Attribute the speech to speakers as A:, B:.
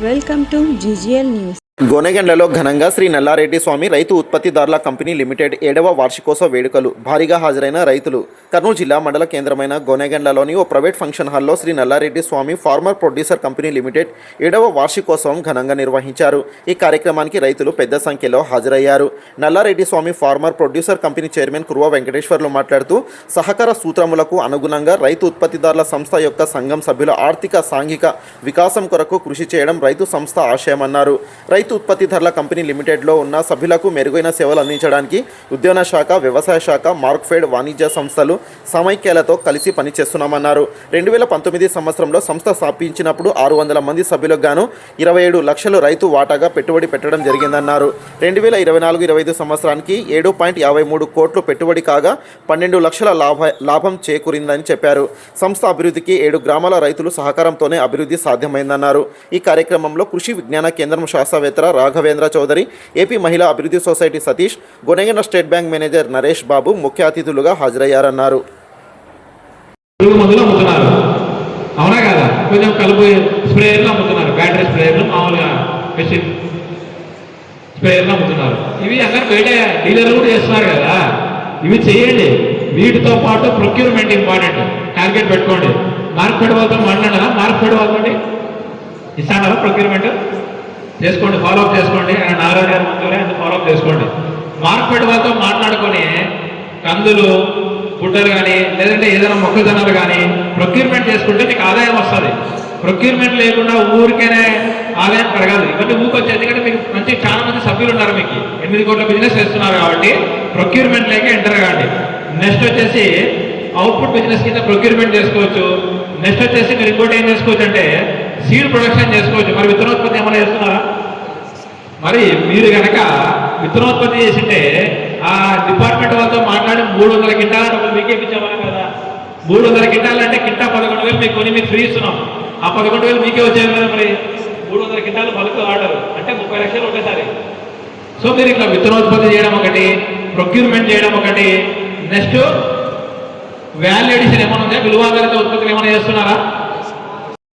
A: Welcome to GGL news
B: గోనెగండ్లలో ఘనంగా శ్రీ నల్లారెడ్డి స్వామి రైతు ఉత్పత్తిదారుల కంపెనీ లిమిటెడ్ ఏడవ వార్షికోత్సవ వేడుకలు భారీగా హాజరైన రైతులు. కర్నూలు జిల్లా మండల కేంద్రమైన గోనెగండ్లలోని ఓ ప్రైవేట్ ఫంక్షన్ హాల్లో Shri Nallareddy Swamy farmer producer company limited ఏడవ వార్షికోత్సవం ఘనంగా నిర్వహించారు. ఈ కార్యక్రమానికి రైతులు పెద్ద సంఖ్యలో హాజరయ్యారు. Nallareddy Swamy farmer producer company chairman Kuruva Venkateswarlu మాట్లాడుతూ సహకార సూత్రములకు అనుగుణంగా రైతు ఉత్పత్తిదారుల సంస్థ యొక్క సంఘం సభ్యుల ఆర్థిక సాంఘిక వికాసం కొరకు కృషి చేయడం రైతు సంస్థ ఆశయమన్నారు. రైతు ఉత్పత్తి ధరల కంపెనీ లిమిటెడ్లో ఉన్న సభ్యులకు మెరుగైన సేవలు అందించడానికి ఉద్యాన శాఖ వ్యవసాయ శాఖ మార్క్ఫెడ్ వాణిజ్య సంస్థలు సమైక్యాలతో కలిసి పనిచేస్తున్నామన్నారు. రెండు వేల పంతొమ్మిది సంవత్సరంలో సంస్థ స్థాపించినప్పుడు ఆరు వందల మంది సభ్యులకు గాను ఇరవై ఏడు లక్షలు రైతు వాటాగా పెట్టుబడి పెట్టడం జరిగిందన్నారు. రెండు వేల ఇరవై నాలుగు ఇరవై ఐదు సంవత్సరానికి ఏడు పాయింట్ యాభై మూడు కోట్లు పెట్టుబడి కాగా పన్నెండు లక్షల లాభ లాభం చేకూరిందని చెప్పారు. సంస్థ అభివృద్ధికి ఏడు గ్రామాల రైతులు సహకారంతోనే అభివృద్ధి సాధ్యమైందన్నారు. ఈ కార్యక్రమంలో కృషి విజ్ఞాన కేంద్రం శాస్త్రవేత్త రాఘవేంద్ర చౌదరి ఏపీ మహిళా అభివృద్ధి society Satish Gonegandla state bank manager Naresh Babu ముఖ్య అతిథులుగా హాజరయ్యారన్నారు.
C: అవునా కదా? కొంచెం కలుపు స్ప్రేయర్లు అమ్ముతున్నారు. బ్యాటరీ స్ప్రేయర్లు మామూలుగా మెషిన్ స్ప్రేయర్లు అమ్ముతున్నారు. ఇవి బయట డీలర్లు కూడా చేస్తున్నారు కదా. ఇవి చేయండి. వీటితో పాటు ప్రొక్యూర్మెంట్ ఇంపార్టెంట్ టార్గెట్ పెట్టుకోండి. మార్కెట్ వాళ్ళతో మాట్లాడారా మార్కెట్ వాళ్ళతోటి? ఇస్తాడారా ప్రొక్యూర్మెంట్ చేసుకోండి ఫాలో అప్ చేసుకోండి. ఆయన నారాయణ గారు ముందులే అది ఫాలో అప్ చేసుకోండి. మార్కెట్ వాళ్ళతో మాట్లాడుకొని కందులు గుడ్డలు కానీ లేదంటే ఏదైనా మొక్కజొన్నలు కానీ ప్రొక్యూర్మెంట్ చేసుకుంటే మీకు ఆదాయం వస్తుంది. ప్రొక్యూర్మెంట్ లేకుండా ఊరికేనే ఆదాయం పెరగాలి ఇవన్నీ ఊకొచ్చి ఎందుకంటే మీకు మంచి చాలా మంది సభ్యులు ఉన్నారు మీకు. ఎనిమిది కోట్ల బిజినెస్ చేస్తున్నారు కాబట్టి ప్రొక్యూర్మెంట్ లేక ఎంటర్ కాండి నెక్స్ట్ వచ్చేసి అవుట్పుట్ బిజినెస్ కింద ప్రొక్యూర్మెంట్ చేసుకోవచ్చు. నెక్స్ట్ వచ్చేసి మీరు ఇంకోటి ఏం చేసుకోవచ్చు అంటే సీడ్ ప్రొడక్షన్ చేసుకోవచ్చు. మరి విత్తనోత్పత్తి చేస్తున్నారా. మరి మీరు కనుక విత్తనోత్పత్తి చేసింటే ఆ డిపార్ట్మెంట్ వాళ్ళతో మాట్లాడి మూడు వందల కింటాల డబ్బులు మీకే ఇచ్చామని కదా. మూడు వందల కింటాలు అంటే కింటా పదకొండు వేలు మీకు కొని మీకు ఫ్రీ ఇస్తున్నాం. ఆ పదకొండు వేలు మీకే వచ్చాయి కదా మరి. మూడు వందల కింటాలు బల్క్ ఆర్డర్. అంటే ముప్పై లక్షలు ఒకేసారి. సో మీరు ఇట్లా విత్తనోత్పత్తి చేయడం ఒకటి ప్రొక్యూర్మెంట్ చేయడం ఒకటి నెక్స్ట్ వాల్యూ ఎడిషన్ ఏమైనా ఉందా? విలువాధారిత ఉత్పత్తులు ఏమైనా చేస్తున్నారా?